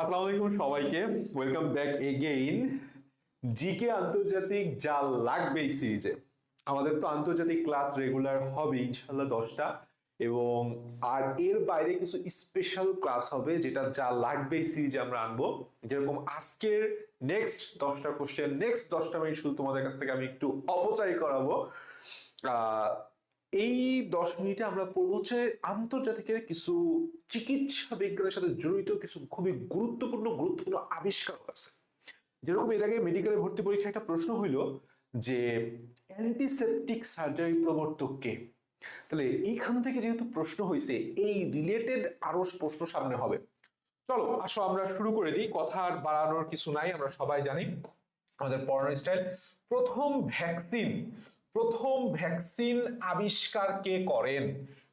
আসসালামু আলাইকুম সবাইকে। ওয়েলকাম ব্যাক এগেইন জিকে আন্তর্জাতিক যা লাগবে এই সিরিজে। আমাদের তো আন্তর্জাতিক ক্লাস রেগুলার হবে ইনশাল্লাহ দশটা। এবং আর এর বাইরে কিছু স্পেশাল ক্লাস হবে যেটা যা লাগবে এই সিরিজে আমরা আনব। যেরকম আজকের নেক্সট দশটা কোশ্চেন নেক্সট দশটা মিনিট শুধু তোমাদের কাছ থেকে আমি একটু অপচয় করাবো। এই দশ মিনিটে আমরা পড়ব হচ্ছে আন্তর্জাতিকের কিছু চিকিৎসা বিজ্ঞানের সাথে জড়িত কিছু খুবই গুরুত্বপূর্ণ গুরুত্বপূর্ণ আবিষ্কার আছে। যেরকম এর আগে মেডিকেলে ভর্তি পরীক্ষায় একটা প্রশ্ন হইল যে অ্যান্টিসেপটিক সার্জারি প্রবর্তক কে? তাহলে এইখান থেকে যেহেতু প্রশ্ন হয়েছে এই রিলেটেড আরও প্রশ্ন সামনে হবে। চলো, আসো আমরা শুরু করে দিই। কথা আর বাড়ানোর কিছু নাই, আমরা সবাই জানি আমাদের পড়ানোর স্টাইল প্রথম ভ্যাকসিন প্রথম ভ্যাকসিন আবিষ্কার কে করেন?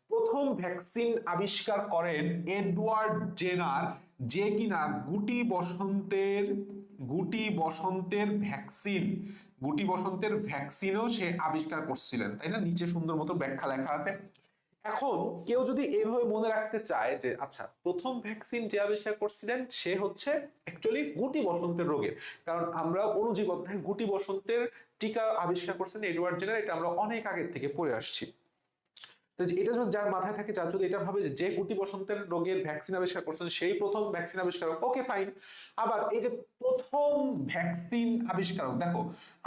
প্রথম ভ্যাকসিন আবিষ্কার করেন এডওয়ার্ড জেনার, যে কিনা গুটি বসন্তের গুটি বসন্তের ভ্যাকসিন, গুটি বসন্তের ভ্যাকসিনও সে আবিষ্কার করছিলেন, তাই না? নিচে সুন্দর মতো ব্যাখ্যা লেখা আছে। এখন কেউ যদি এইভাবে মনে রাখতে চায় যে আচ্ছা প্রথম ভ্যাকসিন যে আবিষ্কার করছিলেন, সে হচ্ছে অ্যাকচুয়ালি গুটি বসন্তের রোগের কারণ আমরা অনুজীব অধ্যায়ে গুটি বসন্তের টিকা আবিষ্কার করছেন এডওয়ার্ড জেনার এটা আমরা অনেক আগের থেকে পড়ে আসছি। এটা যদি যার মাথায় থাকে, যার যদি এটা ভাবে যে গুটি বসন্তের রোগের ভ্যাকসিন আবিষ্কার করছেন, সেই প্রথম ভ্যাকসিন আবিষ্কারক ওকে ফাইন আবার এই যে প্রথম ভ্যাকসিন আবিষ্কারক দেখো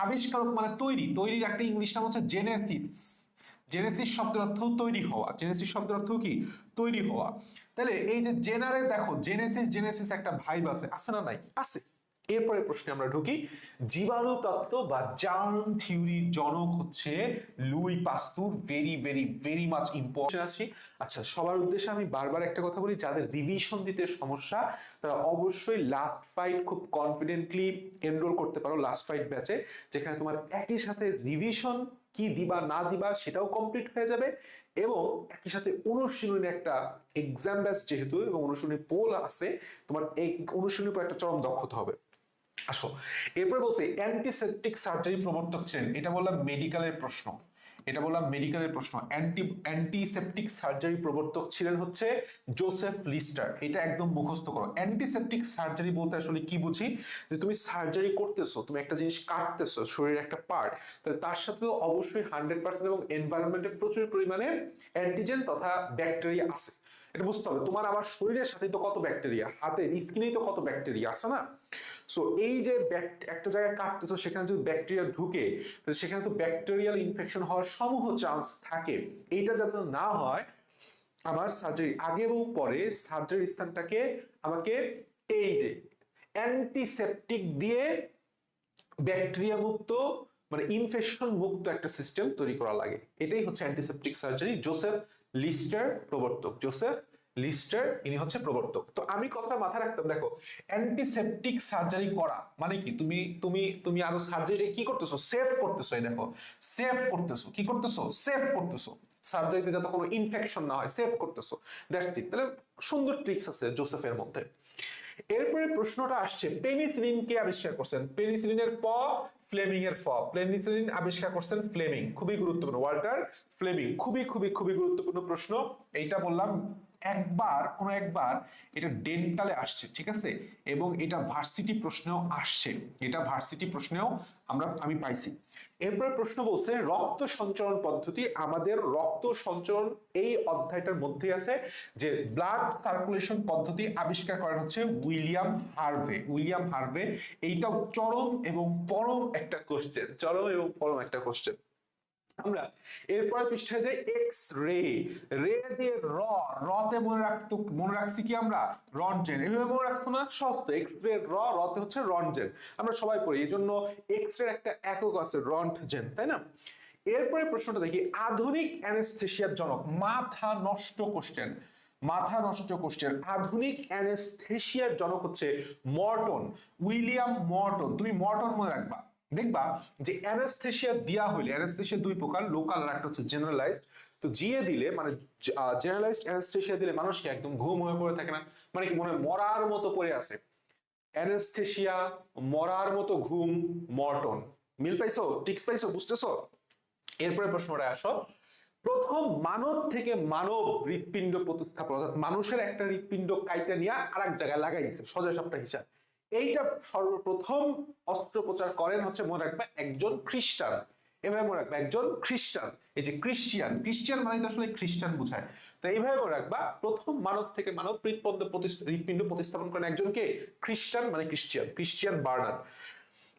আবিষ্কারক মানে তৈরি। তৈরির একটা ইংলিশ নাম হচ্ছে জেনেসিস জেনেসিস শব্দের অর্থ তৈরি হওয়া। জেনেসিস শব্দের অর্থ কি? তৈরি হওয়া। তাহলে এই যে জেনারে দেখো জেনেসিস জেনেসিস একটা ভাইব আছে। আছে না নাই? আছে। এরপরে প্রশ্নে আমরা ঢুকি। জীবাণু তত্ত্ব বা জার্ম থিওরির জনক হচ্ছে Louis Pasteur. Very very very much important আসি আচ্ছা সবার উদ্দেশ্যে আমি বারবার একটা কথা বলি, যাদের রিভিশন দিতে সমস্যা, তারা অবশ্যই লাস্ট ফাইট খুব কনফিডেন্টলি এনরোল করতে পারো লাস্ট ফাইট ব্যাচে যেখানে তোমার একই সাথে রিভিশন কি দিবা, না দিবা, সেটাও কমপ্লিট হয়ে যাবে। এবং একই সাথে অনুশীলনী একটা এক্সাম ব্যাচ যেহেতু, এবং অনুশীলনী পোল আছে, তোমার এই অনুশীলনীর উপর একটা চরম দক্ষতা হবে। আসো। এরপর বলছে অ্যান্টিসেপটিক সার্জারি প্রবর্তক ছিলেন এটা বললাম মেডিকেলের প্রশ্ন। এটা বললাম মেডিকেলের প্রশ্ন। অ্যান্টি অ্যান্টিসেপটিক সার্জারি প্রবর্তক ছিলেন হচ্ছে জোসেফ লিস্টার এটা একদম মুখস্থ করো। অ্যান্টিসেপটিক সার্জারি বলতে আসলে কি বুঝি? যে তুমি সার্জারি করতেছো, তুমি একটা জিনিস কাটতেছো, শরীরের একটা পার্ট তাহলে তার সাথেও অবশ্যই হান্ড্রেড পার্সেন্ট এবং এনভায়রনমেন্টে প্রচুর পরিমাণে অ্যান্টিজেন তথা ব্যাকটেরিয়া আছে। এটা বুঝতে হবে। তোমার আমার শরীরের সাথে তো কত ব্যাকটেরিয়া হাতের স্কিনেই তো কত ব্যাকটেরিয়া আছে না? সো এই যে একটা জায়গায় কাটতেছো সেখানে যদি ব্যাকটেরিয়া ঢুকে তো সেখানে তো ব্যাকটেরিয়াল ইনফেকশন হওয়ার সমূহ চান্স থাকে। এইটা যাতে না হয়, আমার সার্জারি আগে এবং পরে সার্জারি স্থানটাকে আমাকে এই যে অ্যান্টিসেপটিক দিয়ে ব্যাকটেরিয়া মুক্ত মানে ইনফেকশন মুক্ত একটা সিস্টেম তৈরি করা লাগে। এটাই হচ্ছে অ্যান্টিসেপটিক সার্জারি জোসেফ লিস্টার প্রবর্তক, জোসেফ লিস্টার, ইনি হচ্ছে প্রবর্তক। তো আমি কথাটা মাথায় রাখতাম, দেখো অ্যান্টিসেপটিক সার্জারি করা মানে কি? তুমি তুমি তুমি আরও সার্জারি কি করতেছো? সেফ করতেছো, এই দেখো সেফ করতেছো। কি করতেছো? সেফ করতেছো। সার্জারিতে যাতে কোনো ইনফেকশন না হয় সেভ করতেছো। দ্যাটস ইট তাহলে সুন্দর ট্রিক্স আছে জোসেফের মধ্যে। এরপরে প্রশ্নটা আসছে পেনিসিলিন কে আবিষ্কার করছেন? পেনিসিলিনের প ফ্লেমিং এর ফ। পেনিসিলিন আবিষ্কার করছেন ফ্লেমিং খুবই গুরুত্বপূর্ণ। ওয়াল্টার ফ্লেমিং খুবই খুবই খুবই গুরুত্বপূর্ণ প্রশ্ন। এইটা বললাম একবার, কোনো একবার এটা ডেন্টালে আসছে, ঠিক আছে? এবং এটা ভার্সিটি প্রশ্নেও আসছে। এটা ভার্সিটি প্রশ্নেও আমরা, আমি পাইছি। এরপরে প্রশ্ন বলছে, রক্ত সঞ্চরণ পদ্ধতি আমাদের রক্ত সঞ্চরণ এই অধ্যায়টার মধ্যে আছে যে ব্লাড সার্কুলেশন পদ্ধতি আবিষ্কার করা হচ্ছে উইলিয়াম হার্ভে। উইলিয়াম হার্ভে, এইটাও চরম এবং পরম একটা কোশ্চেন চরম এবং পরম একটা কোশ্চেন আমরা এরপরে পৃষ্ঠায় যাই এক্স রে রে দিয়ে র রতে মনে রাখতো, মনে রাখছি কি আমরা? রন্টজেন এভাবে মনে রাখতো না? সস্ত এক্স রে র রতে হচ্ছে রন্টজেন আমরা সবাই পড়ি এই জন্য এক্স রে একটা একক আছে, রন্টজেন, তাই না? এরপরে প্রশ্নটা দেখি, আধুনিক অ্যানেস্থেশিয়ার জনক, মাথা নষ্ট কোশ্চেন মাথা নষ্ট কোশ্চেন আধুনিক অ্যানেস্থেশিয়ার জনক হচ্ছে মর্টন, উইলিয়াম মর্টন। তুমি মর্টন মনে রাখবা। দেখবা যে অ্যানেস্থেশিয়া দেওয়া হইলে অ্যানেস্থেশিয়া দুই প্রকার লোকাল আর একটা হচ্ছে জেনারেলাইজড তো জিয়ে দিলে মানে জেনারেলাইজড অ্যানেস্থেশিয়া দিলে মানুষ কি একদম ঘুম হয়ে পড়ে থাকে না। মানে কি, মনে মরার মতো পড়ে আছে। অ্যানেস্থেশিয়া মরার মতো ঘুম, মর্টন। মিল পাইছো? টিক্স পাইছো? বুঝতেছো? এরপরে প্রশ্নটা আসো। প্রথম মানব থেকে মানব হৃৎপিণ্ড প্রতিস্থাপন, অর্থাৎ মানুষের একটা হৃৎপিণ্ড কাইটা নিয়ে আর এক জায়গায় লাগাই দিচ্ছে সোজা সাপটা হিসাব। এইটা সর্বপ্রথম অস্ত্রোপচার করেন হচ্ছে মনে রাখবে একজন খ্রিস্টান। এভাবে মনে রাখবে একজন খ্রিস্টান। এই যে ক্রিশ্চিয়ান ক্রিশ্চিয়ান মানে আসলে খ্রিস্টান বোঝায়। তো এইভাবে মনে রাখবা, প্রথম মানব থেকে মানব হৃৎপিণ্ড হৃৎপিণ্ড প্রতিস্থাপন করেন একজনকে খ্রিস্টান মানে ক্রিশ্চিয়ান ক্রিশ্চিয়ান বার্নার।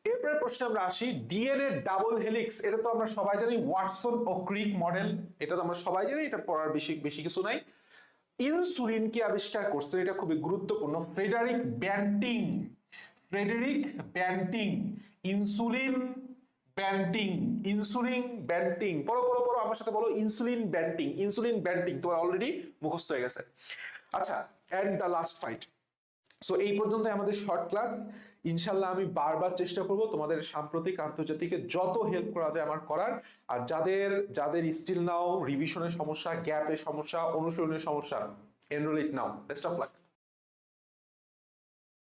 এরপরে প্রশ্নে আমরা আসি, ডিএনএ ডাবল হেলিক্স, এটা তো আমরা সবাই জানি, ওয়াটসন ও ক্রিক মডেল। এটা তো আমরা সবাই জানি, এটা পড়ার বেশি বেশি কিছু নাই। ইনসুলিন কি আবিষ্কার করছে? এটা খুবই গুরুত্বপূর্ণ। Frederick Banting. Frederick Banting, insulin Banting insulin Banting. পড়ো পড়ো পড়ো, আমার সাথে বলো, ইনসুলিন ব্যান্টিং ইনসুলিন ব্যান্টিং, তোমার অলরেডি মুখস্থ হয়ে গেছে। আচ্ছা and the last fight so এই পর্যন্ত আমাদের শর্ট ক্লাস ইনশাল্লাহ আমি বারবার চেষ্টা করব তোমাদের সাম্প্রতিক, আন্তর্জাতিকে যত হেল্প করা যায় আমার করার। আর যাদের যাদের স্টিল নাও রিভিশনের সমস্যা গ্যাপের সমস্যা, অনুশীলনের সমস্যা enrol it now best of luck